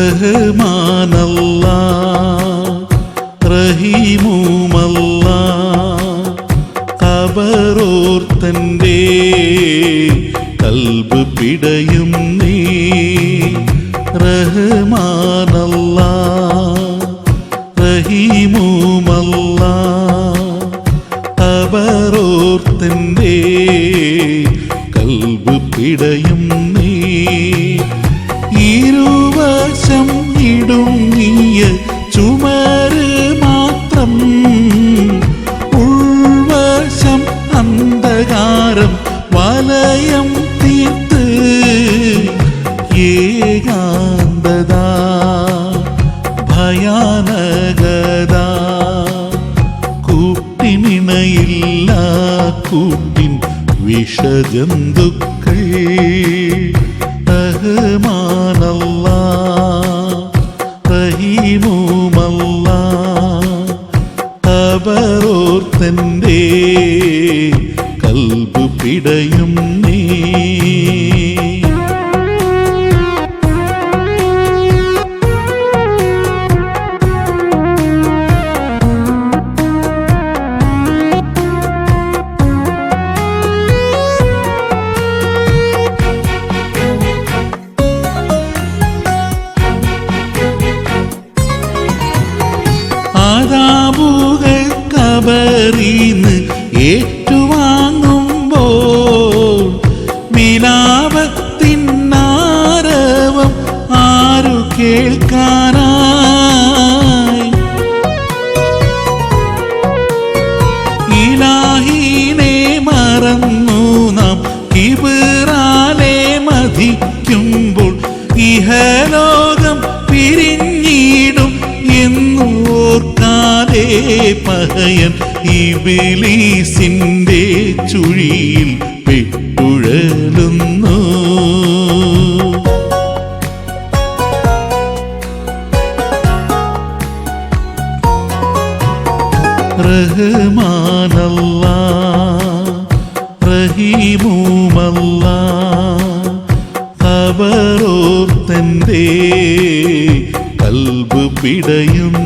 റഹ്മാനല്ല റഹീമുമല്ല കബറോർത്തന്റെ കൽബ് പിടയും നീ. റഹ്മാനല്ല റഹീമുമല്ല കബറോർത്തന്റെ കൽബ് പിടയും നീ. ഇരുവശം ഇടുങ്ങിയ ചുമര് മാത്രം. ഉൾവശം അന്ധകാരം വലയം തീർത്ത് ഏകാന്തത ഭയാനകത. കൂട്ടിനിണയില്ല കൂട്ടിൻ വിഷജന്തുക്കൾ. റഹ്മാനല്ല കൽബ് പിടയും നീ. ആദാബുകൾ കബറീന്ന് പഹയൻ ഇബിലീസിന്റെ ചുഴിയിൽ പെട്ടുഴലുന്നു. റഹ്മാനല്ല റഹീമുമല്ല കബറോർത്തന്റെ കൽബ് പിടയും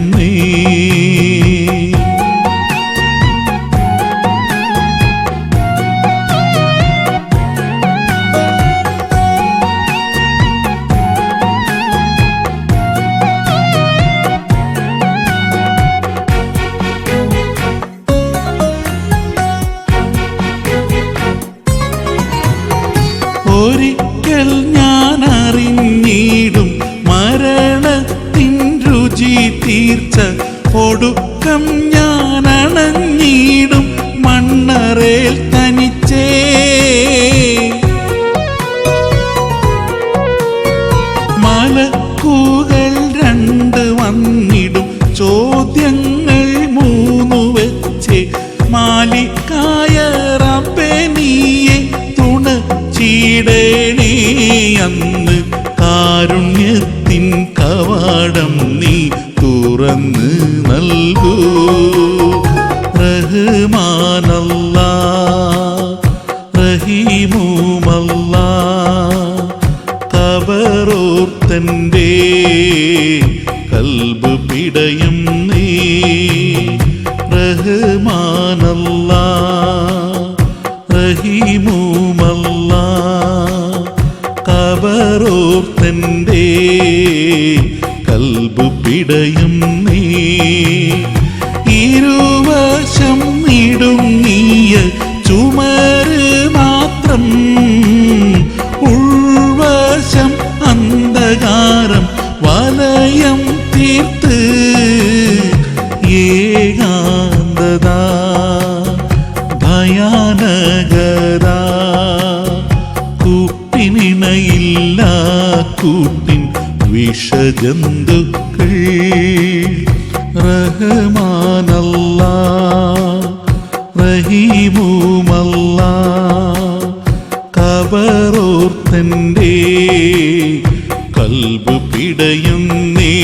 കവാടം നീ തുറന്ന് നൽകൂ. റഹ്മാനല്ല റഹീമുമല്ല കബറോർത്തന്റെ കൽബ് പിടയും നീ. റഹ്മാനല്ല റഹീമുമല്ല കബറോർത്തന്റെ കൽബു പിടയും നീ ഇരുവശം വിഷജന്തുക്കൾ റഹമാനല്ല റഹീമുമല്ല കബറോർത്തന്റെ കൽബ് പിടയുന്നേ